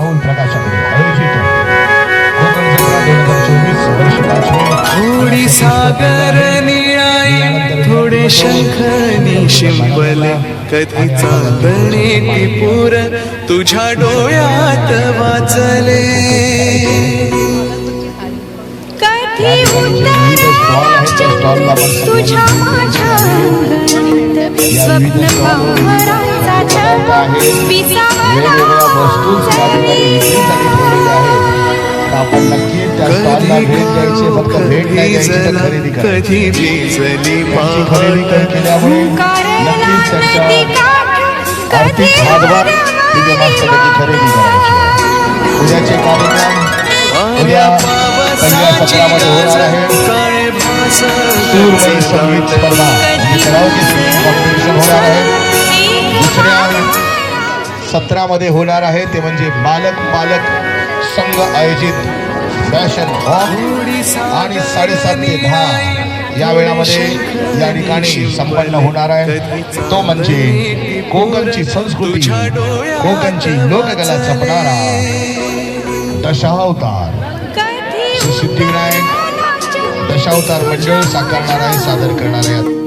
पाऊल प्रकाशाकडे आयोजित थोडी सागर निळाई थोडे शंखनी शिंपल कधी चांदणे टिपूर तुझ्या डोळ्यात वाचले. कधी तुझ्या माझ्या स्वप्न छळ आपण नक्की त्या स्टॉलला भेट द्यायची फक्त भेट नाही द्यायची तर भिजला खरेदी करायची त्यांची खरेदी कर- केल्यामुळे नक्कीच त्यांच्या आर्थिक हातभार खरेदी करायची उद्याचे कार्यक्रम उद्या पहिल्या सत्रामध्ये होणार आहे. सूरमयी संगीत स्पर्धा म्हणजे कराओके सिंगिंग कॉम्पिटिशन होणार आहे. दुसऱ्या सत्रामध्ये होणार आहे ते म्हणजे बालक पालक संघ आयोजित फॅशन वॉक आणि साडेसात ते दहा या वेळामध्ये या ठिकाणी संपन्न होणार आहे. तो म्हणजे कोकणची संस्कृती कोकणची लोककला जपणारा दशावतार. सिद्धिविनायक दशावतार मंडळ साकारणार आहे सादर करणार आहे